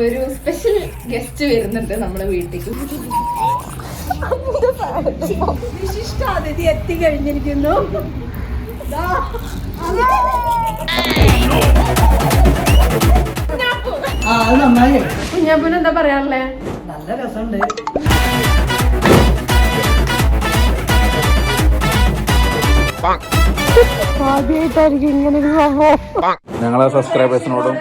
ഒരു special guest വരുന്നുണ്ട് നമ്മുടെ വീട്ടിലേക്ക് വിശിഷ്ട അതിഥി എത്തിക്കഴിഞ്ഞിരിക്കുന്നു ദാ, ആ അത് നന്നായി. കുഞ്ഞാപ്പൂന് എന്താ പറയാനുള്ളേ? നല്ല രസമുണ്ട്. ആദ്യമായിട്ടായിരിക്കും ഇങ്ങനെ ഞങ്ങളെ സബ്സ്ക്രൈബേഴ്സിനോടും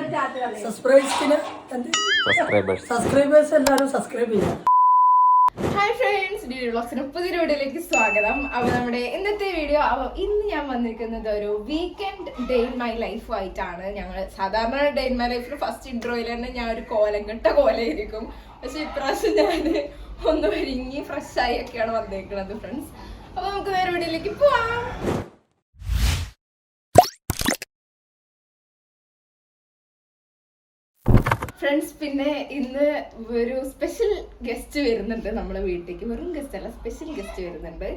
സബ്സ്ക്രൈബേഴ്സിന് സബ്സ്ക്രൈബേഴ്സ് സബ്സ്ക്രൈബേഴ്സ് എല്ലാവരും സബ്സ്ക്രൈബ് ചെയ്യാം. ഹായ് ഫ്രണ്ട്സ് ഡി വ്ളോഗ്സിന് പുതിയൊരു വീഡിയോയിലേക്ക് സ്വാഗതം. അപ്പോൾ നമ്മുടെ ഇന്നത്തെ വീഡിയോ അപ്പോൾ ഇന്ന് ഞാൻ വന്നിരിക്കുന്നത് ഒരു weekend day in my life ആയിട്ടാണ്. ഞങ്ങൾ സാധാരണ ഡേ ഇൻ മൈ ലൈഫിൽ ഫസ്റ്റ് ഇൻട്രോയിൽ തന്നെ ഞാൻ ഒരു കോലം കെട്ട കോലയിരിക്കും പക്ഷെ ഇപ്രാവശ്യം ഞാൻ ഒന്ന് ഒരുങ്ങി ഫ്രഷ് ആയി ഒക്കെയാണ് വന്നേക്കുന്നത് ഫ്രണ്ട്സ് അപ്പോൾ നമുക്ക് വേറെ വീഡിയോയിലേക്ക് പോവാം. ഫ്രണ്ട്സ് പിന്നെ ഇന്ന് ഒരു സ്പെഷ്യൽ ഗസ്റ്റ് വരുന്നുണ്ട് നമ്മുടെ വീട്ടിലേക്ക്. വെറും ഗസ്റ്റ് അല്ല സ്പെഷ്യൽ ഗസ്റ്റ് വരുന്നുണ്ട്.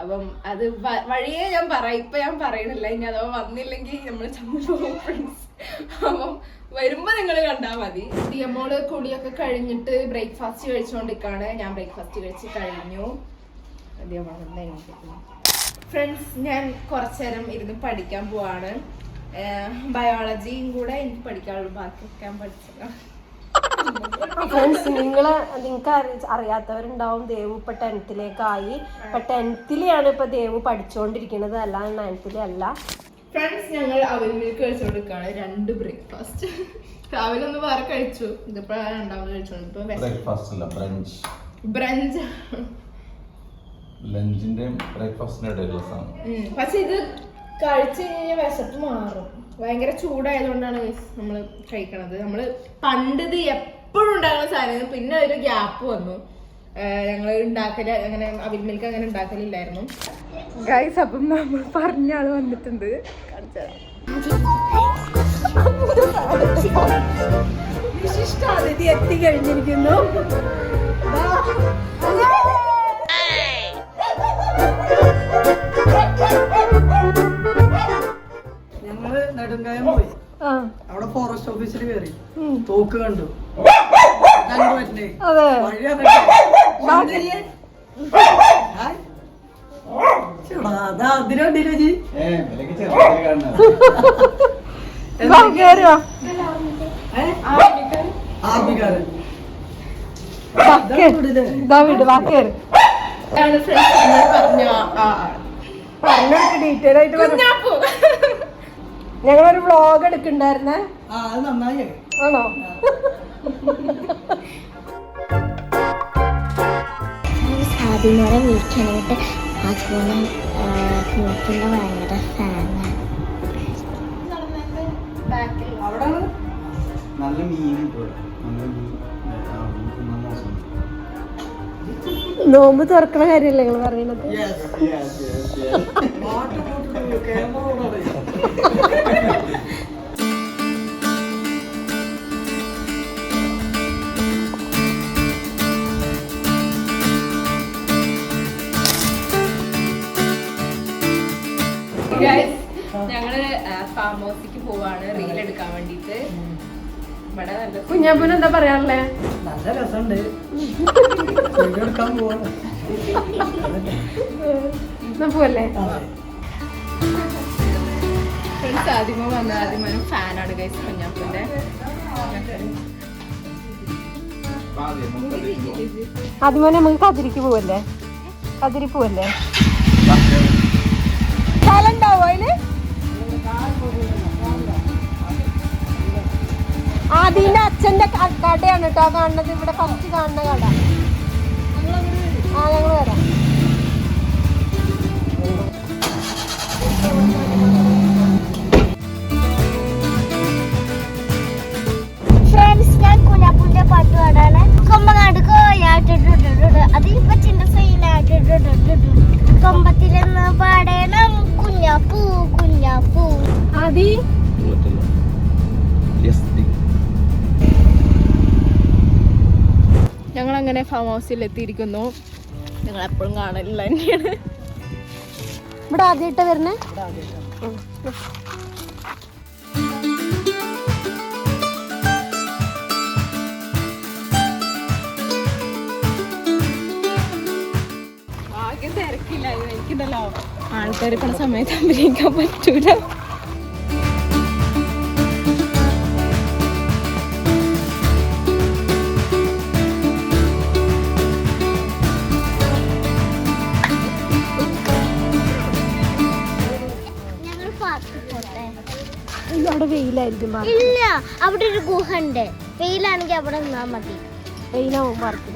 അപ്പം അത് വഴിയേ ഞാൻ പറയാം. ഇപ്പൊ ഞാൻ പറയണില്ല. ഇനി അഥവാ വന്നില്ലെങ്കിൽ നമ്മൾ ചമ്മൽ പോകും ഫ്രണ്ട്സ് അപ്പം വരുമ്പോ നിങ്ങൾ കണ്ടാൽ മതി. ദിയമോൾ കുളിയൊക്കെ കഴിഞ്ഞിട്ട് ബ്രേക്ക്ഫാസ്റ്റ് കഴിച്ചുകൊണ്ടിരിക്കാണ് ഞാൻ ബ്രേക്ക്ഫാസ്റ്റ് കഴിച്ച് കഴിഞ്ഞു. ഫ്രണ്ട്സ് ഞാൻ കുറച്ചേരം ഇരുന്ന് പഠിക്കാൻ പോവാണ്. ബയോളജിയും കൂടെ എനിക്ക് പഠിക്കാനുള്ളൂ ബാക്കിയൊക്കെ ഞാൻ പഠിച്ചതാണ്. ഫ്രണ്ട്സ് നിങ്ങൾ നിങ്ങൾക്ക് അറിയാത്തവരുണ്ടാവും. ദേവു ഇപ്പൊ ടെൻത്തിലേക്കായി. ഇപ്പൊ ടെൻത്തിലെയാണ് ഇപ്പൊ ദേവു പഠിച്ചുകൊണ്ടിരിക്കുന്നത് അല്ലാതെ നയൻത്തിലെ അല്ല. ഫ്രണ്ട്സ് ഞങ്ങൾ അവൽ മിൽക്ക് രണ്ട് ബ്രേക്ക്ഫാസ്റ്റ് രാവിലെ ഒന്ന് വേറെ കഴിച്ചു. ഇതിപ്പോഴാണ് രണ്ടാമത് കഴിച്ചോണ്ട് ബ്രേക്ക്ഫാസ്റ്റ് അല്ല ബ്രഞ്ച് ബ്രഞ്ച് ലഞ്ചിന്റെയും ബ്രേക്ക്ഫാസ്റ്റിന്റെ ഇടയിലുള്ള സാധനം. പക്ഷെ ഇത് കഴിച്ചു കഴിഞ്ഞാൽ വിശപ്പ് മാറും. ഭയങ്കര ചൂടായതുകൊണ്ടാണ് നമ്മൾ കഴിക്കണത്. നമ്മൾ പണ്ടത് എപ്പോഴും ഉണ്ടാകുന്ന സാധനം പിന്നെ ഒരു ഗ്യാപ്പ് വന്നു. ഞങ്ങൾ ഉണ്ടാക്കൽ അങ്ങനെ അവിൽ മിൽക്ക് അങ്ങനെ ഉണ്ടാക്കലില്ലായിരുന്നു. ഗൈസ് അപ്പം നമ്മൾ പറഞ്ഞ ആൾ വന്നിട്ടുണ്ട്. വിശിഷ്ട അതിഥി എത്തിക്കഴിഞ്ഞിരിക്കുന്നു ദാ, ഞങ്ങൾ നെടുങ്കായം പോയി. അവിടെ ഫോറസ്റ്റ് ഓഫീസിൽ കയറി തോക്ക് കണ്ടു. അതെ. ഡീറ്റെയിൽ ആയിട്ട്. ഞങ്ങളൊരു വ്ളോഗ് എടുക്കണ്ടായിരുന്നേ ആ അത് നന്നായി ആണോ? സാധിമാരെ ആ അതുപോലെ നോക്കുന്ന ഭയങ്കര ഫാനാണ് അവിടെ നല്ല മീൻ നോമ്പ് തുറക്കണ കാര്യമല്ലേ നിങ്ങൾ പറയുന്നത്? ഞങ്ങൾ ഫാം ഹൗസിക്ക് പോവാണ്. റീൽ എടുക്കാൻ വേണ്ടിട്ട്. കുഞ്ഞാപ്പൂന് എന്താ പറയാനുള്ളേ നല്ല രസമുണ്ട്. എടുക്കാൻ പോവാണ്. പോവല്ലേ? ഫ്രണ്ട്സ് ആദ്യമോ വന്ന ആദ്യമാനും ഫാനാണ് ഗൈസ് കുഞ്ഞാപ്പൂന്റെ ആദ്യമേ നമുക്ക് കതിരിക്ക് പോവല്ലേ? കതിരി പോവല്ലേ? സ്ഥലം ഉണ്ടാവോ അച്ഛന്റെ കടയാണ് കേട്ടോ. കാണുന്നത് ഇവിടെ ഫസ്റ്റ് കാണുന്ന കട. ആ ഞങ്ങൾ വരാം. എത്തിയിരിക്കുന്നു നിങ്ങൾ എപ്പോഴും കാണലില്ല തന്നെയാണ്. ഇവിടെ ആദ്യമായിട്ടാണ്. വരുന്നത് ആൾക്കാർ പല സമയത്ത് അഭിനയിക്കാൻ പറ്റൂല. വെയിലായിരിക്കും ഇല്ല അവിടെ ഒരു ഗുഹ ഉണ്ട് വെയിലാണെങ്കിൽ അവിടെ നിന്നാ മതി. വെയിലാവും പാർക്കിൽ.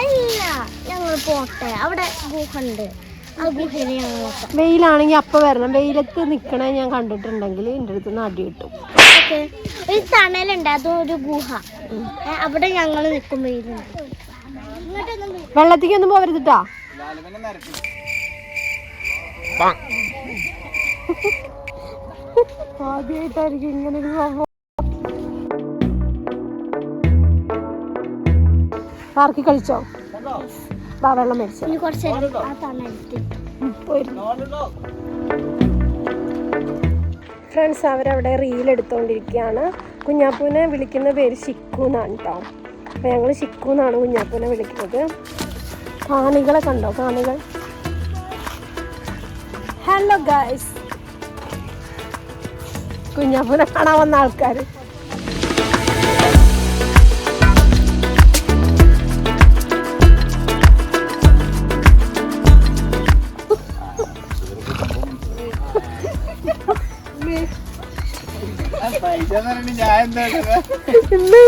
അല്ല ഞങ്ങൾ പോട്ടെ. അവിടെ ഗുഹ ഉണ്ട് ആ ഗുഹയിൽ ഞങ്ങൾ നോക്കാം. വെയിലാണെങ്കിൽ അപ്പൊ വരണം. വെയിലത്ത് നിക്കണ ഞാൻ കണ്ടിട്ടുണ്ടെങ്കിൽ എന്റെ അടുത്ത് നിന്ന് അടി കിട്ടും. ഓക്കെ. ഒരു തണലുണ്ട്. അതും ഒരു ഗുഹ ഏ, അവിടെ ഞങ്ങൾ നിൽക്കും വെയിലുണ്ട് ഇങ്ങോട്ടൊന്നും വെള്ളത്തിക്കൊന്നും വെള്ളത്തേക്ക് ഒന്നും പോവരുതിട്ടാ ആദ്യമായിട്ടായിരിക്കും ഇങ്ങനെ ഒരു സംഭവം. പാർക്കി കളിച്ചോ വാ വെള്ളം മേടിച്ചു. ഫ്രണ്ട്സ് അവരവിടെ റീൽ എടുത്തുകൊണ്ടിരിക്കുകയാണ് കുഞ്ഞാപ്പൂനെ വിളിക്കുന്ന പേര് ഷിക്കു എന്നാണ് കേട്ടോ അപ്പോൾ ഞങ്ങൾ ഷിക്കു എന്നാണ് കുഞ്ഞാപ്പൂനെ വിളിക്കുന്നത്. കാണികളെ കണ്ടോ? കാണികൾ. ഹലോ ഗായ്സ് കുഞ്ഞാപ്പൂനെ കാണാൻ വന്ന ആൾക്കാർ ഇനി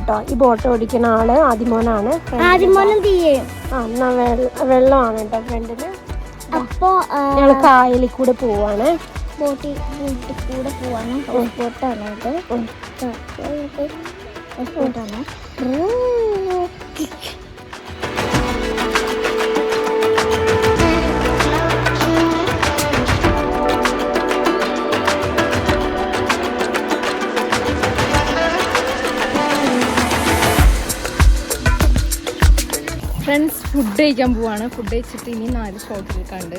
കേട്ടോ. ഈ ബോട്ട് ഓടിക്കുന്ന ആൾ ആദിമോനാണ്. ആദ്യമോനും തീയെ. ആ എന്നാ വെള്ളമാണ് കേട്ടോ ഫ്രണ്ടിന്. അപ്പോ ഞങ്ങൾ കായലിൽ കൂടെ പോവാണ്. ബോട്ടിൽ ബോട്ടിൽ കൂടെ പോവാണ്. ഹൗസ് ബോട്ടാണ് ഇത്. ഹൗസ് ബോട്ടാണ് ഫ്രണ്ട്സ് ഫുഡ് കഴിക്കാൻ പോവാണ്. ഫുഡ് കഴിച്ചിട്ട് ഇനി നാല് ഷോട്ടിൽ കണ്ട്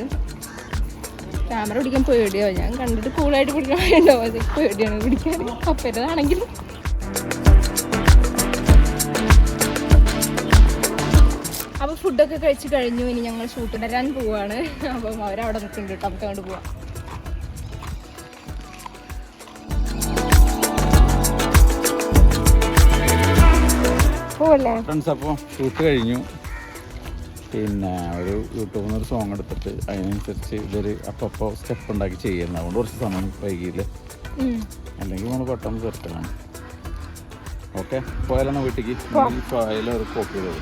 ക്യാമറ പിടിക്കാൻ പേടിയോ. ഞാൻ കണ്ടിട്ട് കൂളായിട്ട് പിടിക്കാൻ വേണ്ടോ അത് പേടിയാണ് പിടിക്കാൻ. അപ്പേരതാണെങ്കിലും അപ്പോൾ ഫുഡൊക്കെ കഴിച്ച് കഴിഞ്ഞു. ഇനി ഞങ്ങൾ ഷൂട്ട് തരാൻ പോവാണ്. അപ്പം അവരവിടെ നിൽക്കുന്നുണ്ട് കേട്ടോ. നമുക്ക് അങ്ങോട്ട് പോവാം. ഫ്രണ്ട്സ് അപ്പോൾ ഷൂട്ട് കഴിഞ്ഞു. പിന്നെ ഒരു യൂട്യൂബിൽ നിന്ന് ഒരു സോങ് എടുത്തിട്ട് അതിനനുസരിച്ച് ഇതൊരു അപ്പപ്പോ സ്റ്റെപ്പ് ഉണ്ടാക്കി ചെയ്യുന്നത് അതുകൊണ്ട് കുറച്ച് സമയം വൈകിയില്ല? അല്ലെങ്കിൽ നമ്മൾ പെട്ടെന്ന് തീർക്കലാണ് ഓക്കെ പോയാലാണ് വീട്ടിലേക്ക് ഈ ഫയൽ ഒരു കോപ്പി ചെയ്തത്.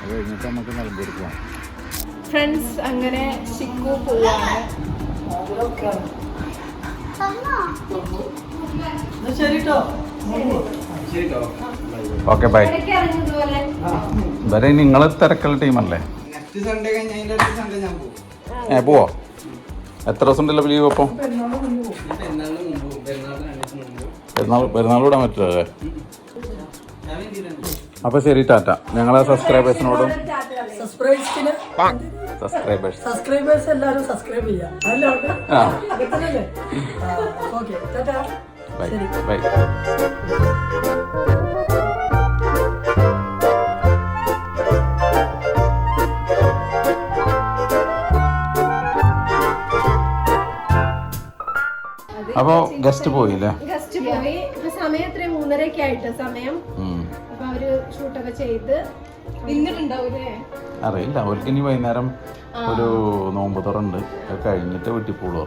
അത് കഴിഞ്ഞിട്ട് നമുക്ക് നിലമ്പൂർ പോകാം ഫ്രണ്ട്സ് അങ്ങനെ ചിക്കു പോവാണ്. ശരി കേട്ടോ ഓക്കെ ബൈ. വരെ നിങ്ങൾ തിരക്കുള്ള ടീമല്ലേ? നെക്സ്റ്റ് സൺഡേ കഴിഞ്ഞ അടുത്ത സൺഡേ ഞാൻ പോകും. ഏ പോവോ? എത്ര ദിവസം ഉണ്ടല്ലോ ലീവ് അപ്പോൾ പെരുന്നാൾ പെരുന്നാൾ വിടാൻ പറ്റില്ല അല്ലേ അപ്പോൾ ശരി ടാറ്റ. ഞങ്ങളെ സബ്സ്ക്രൈബേഴ്സിനോടും സബ്സ്ക്രൈബേഴ്സിന് സബ്സ്ക്രൈബേഴ്സ്. സബ്സ്ക്രൈബേഴ്സ് എല്ലാവരും സബ്സ്ക്രൈബ് ചെയ്യാം. അല്ലേ Salut. Bye. അപ്പോ ബൈ ബൈ ഗസ്റ്റ് പോയില്ലേ? ഗസ്റ്റ് പോയി. സമയം എത്ര മൂന്നരയൊക്കെ ആയിട്ട് സമയം. അപ്പൊ അവർ ഷൂട്ടൊക്കെ ചെയ്ത്. അറിയില്ല. അവർക്ക് ഇനി വൈകുന്നേരം ഒരു നോമ്പ് തുറണ്ട് കഴിഞ്ഞിട്ട് വീട്ടിൽ പോളൂ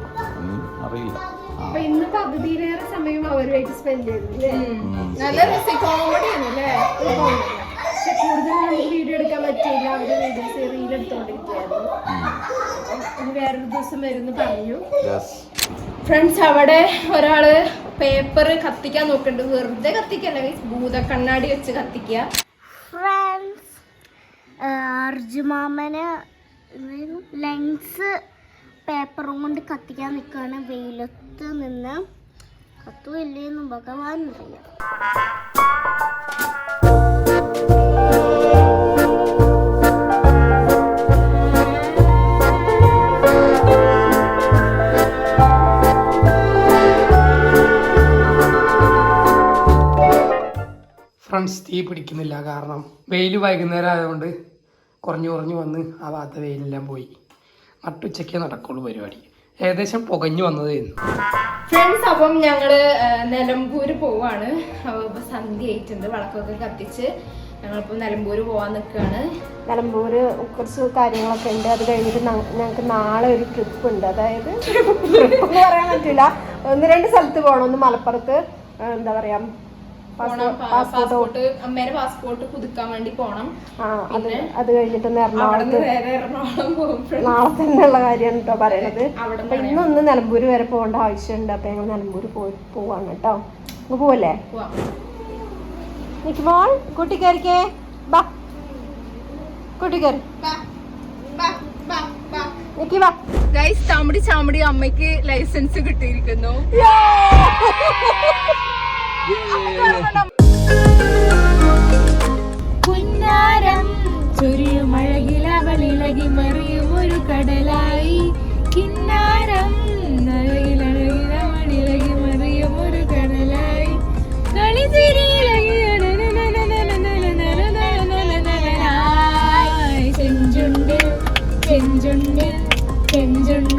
അറിയില്ല. അപ്പൊ സമയം അവരുമായിട്ട് സ്പെൻഡ് ചെയ്തു അല്ലേ? നല്ല രസം കോമഡി ആണല്ലേ പക്ഷെ കൂടുതൽ നമുക്ക് വീഡിയോ എടുക്കാൻ പറ്റിയില്ല. അവർ വീഡിയോസ് റീൽ എടുത്തോണ്ടിരിക്കുകയായിരുന്നു. ഇനി വേറൊരു ദിവസം വരുന്നു പറഞ്ഞു. ഫ്രണ്ട്സ് അവിടെ ഒരാൾ പേപ്പർ കത്തിക്കാൻ നോക്കുന്നുണ്ട്. വെറുതെ കത്തിക്കല്ല guys. ഭൂത കണ്ണാടി വെച്ച് കത്തിക്കുക. ഫ്രണ്ട്സ് അർജുമാമന് ലെൻസ് പേപ്പറും കൊണ്ട് കത്തിക്കാൻ നിൽക്കുകയാണ് വെയിലത്ത്. നിന്ന് കത്തുമില്ലേന്നും ഭഗവാൻ അറിയാം. ഫ്രണ്ട്സ് തീ പിടിക്കുന്നില്ല. കാരണം വെയിൽ വൈകുന്നേരം ആയതുകൊണ്ട് കുറഞ്ഞു കുറഞ്ഞു വന്ന് ആ ഭാഗത്തെ വെയിലെല്ലാം പോയി. നട്ടുച്ചയ്ക്കേ നടക്കുള്ളൂ പരിപാടി. ഏകദേശം പുകഞ്ഞു വന്നതായിരുന്നു ഫ്രണ്ട്സ് അപ്പം ഞങ്ങൾ നിലമ്പൂര് പോവാണ്. അപ്പൊ ഇപ്പൊ സന്ധ്യ ആയിട്ടുണ്ട്. വിളക്കൊക്കെ കത്തിച്ച് ഞങ്ങളിപ്പോ നിലമ്പൂര് പോവാൻ നിൽക്കുകയാണ് നിലമ്പൂര് കുറച്ച് കാര്യങ്ങളൊക്കെ ഉണ്ട്. അത് കഴിഞ്ഞിട്ട് ഞങ്ങൾക്ക് നാളെ ഒരു ട്രിപ്പ് ഉണ്ട്. അതായത് ട്രിപ്പ് എന്ന് പറയാൻ പറ്റില്ല ഒന്ന് രണ്ട് സ്ഥലത്ത് പോകണം ഒന്ന് മലപ്പുറത്ത് എന്താ പറയാ പോണം പാസ്പോർട്ട് പാസ്പോർട്ട് അമ്മേടെ പാസ്പോർട്ട് പുതുക്കാൻ വേണ്ടി പോണം. അത് കഴിഞ്ഞിട്ട് എറണാകുളത്ത് കാര്യമാണ് കേട്ടോ പറയണത്. അപ്പൊ ഇന്നൊന്ന് നിലമ്പൂര് വരെ പോകേണ്ട ആവശ്യമുണ്ട്. അപ്പൊ ഞങ്ങൾ നിലമ്പൂര് പോയി പോവാണ് കേട്ടോ. പോവല്ലേ? പോവാം. നിക്ക് മോൾ കൂട്ടിക്കയറിക്കേ ബാ. കൂട്ടിക്കയറി ഗൈസ് ചാമ്പടി ചാമ്പടി അമ്മയ്ക്ക് ലൈസൻസ് കിട്ടിയിരിക്കുന്നു. കുഞ്ഞാരം ചൊരിയുമഴകിലവളിളകി മറിയും ഒരു കടലായി കിന്നാരം നഴകിലഴകിലവളിളകി മറിയും ഒരു കടലായി ചെഞ്ചുണ്ട് ചെഞ്ചുണ്ട് ചെഞ്ചുണ്ട് ഫ്രണ്ട്സ്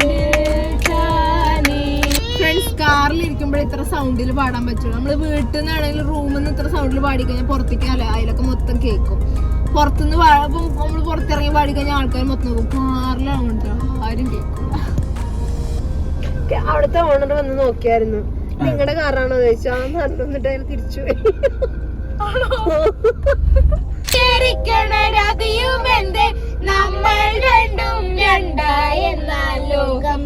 ഇത്ര സൗണ്ടിൽ പാടാൻ പറ്റുള്ളൂ. നമ്മൾ വീട്ടിൽ നിന്നാണെങ്കിൽ റൂമിൽ നിന്ന് ഇത്ര സൗണ്ടിൽ പാടിക്കഴിഞ്ഞാൽ പുറത്തേക്ക് അല്ല അതിലൊക്കെ മൊത്തം കേൾക്കും. പുറത്തുനിന്ന് നമ്മൾ പുറത്തിറങ്ങി പാടിക്കഴിഞ്ഞാൽ ആൾക്കാർ മൊത്തം നോക്കും കാറിലാണ് കേട്ടോ ആരും കേൾക്കും അവിടുത്തെ ഓണർ വന്ന് നോക്കിയായിരുന്നു. നിങ്ങളുടെ കാറാണോ ചോദിച്ചാ. നടന്നിട്ട് അയാൾ തിരിച്ചു നമ്മൾ രണ്ടും രണ്ടായി എന്നാൽ ലോകം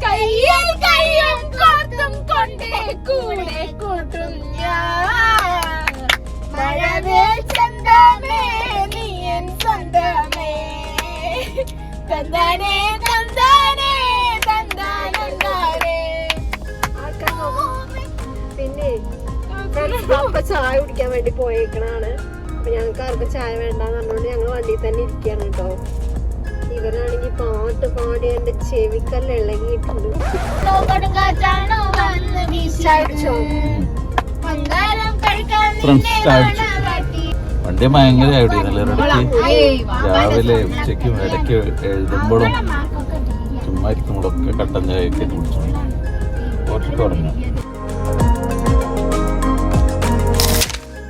കയ്യിൽ കയ്യും കോർത്തും കൊണ്ടേ കൂടെ കൂട്ടും പിന്നെ ചായ കുടിക്കാൻ വേണ്ടി പോയേക്കണാണ് അപ്പൊ ഞങ്ങൾക്ക് ആർക്കും ചായ വേണ്ടെന്ന് പറഞ്ഞുകൊണ്ട് ഞങ്ങൾ വണ്ടിയിൽ തന്നെ ഇരിക്കുകയാണ് കേട്ടോ. ഇവരാണെങ്കിൽ പാട്ട് പാടി എന്റെ ചെവിക്കല്ല് ഇളകിയിട്ടുണ്ട്. വണ്ടി ഭയങ്കര രാവിലെ ഉച്ചയ്ക്കും ഇടയ്ക്ക് എഴുതുമ്പോഴും ചുമ്മാ ഇരിക്കുമ്പോഴൊക്കെ കട്ടൻ ചായയൊക്കെ കുടിച്ചു. കുറച്ച്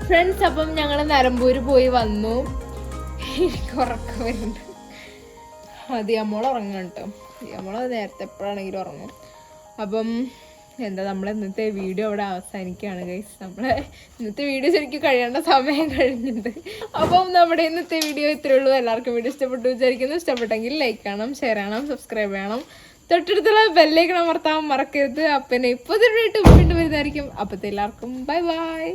ഫ്രണ്ട്സ് അപ്പം ഞങ്ങൾ നരമ്പൂര് പോയി വന്നു. എനിക്ക് ഉറക്കം വരുന്നുണ്ട്. അത് നമ്മൾ ഉറങ്ങണം കേട്ടോ നമ്മൾ നേരത്തെ എപ്പോഴാണെങ്കിലും ഉറങ്ങും. അപ്പം എന്താ നമ്മൾ ഇന്നത്തെ വീഡിയോ അവിടെ അവസാനിക്കുകയാണ് ഗൈസ് നമ്മളെ ഇന്നത്തെ വീഡിയോ ശരിക്കും കഴിയേണ്ട സമയം കഴിഞ്ഞിട്ടുണ്ട് അപ്പം നമ്മുടെ ഇന്നത്തെ വീഡിയോ ഇത്രയേ ഉള്ളൂ. എല്ലാവർക്കും വീഡിയോ ഇഷ്ടപ്പെട്ടു വിചാരിക്കുന്നു. ഇഷ്ടപ്പെട്ടെങ്കിൽ ലൈക്ക് ചെയ്യണം ഷെയർ ചെയ്യണം സബ്സ്ക്രൈബ് ചെയ്യണം തൊട്ടടുത്തുള്ള ബെല്ലേക്കണം അമർത്താൻ മറക്കരുത്. അപ്പം ഇപ്പോൾ തന്നെ വീണ്ടും വരുന്നതായിരിക്കും. അപ്പത്തെ എല്ലാവർക്കും ബൈ ബൈ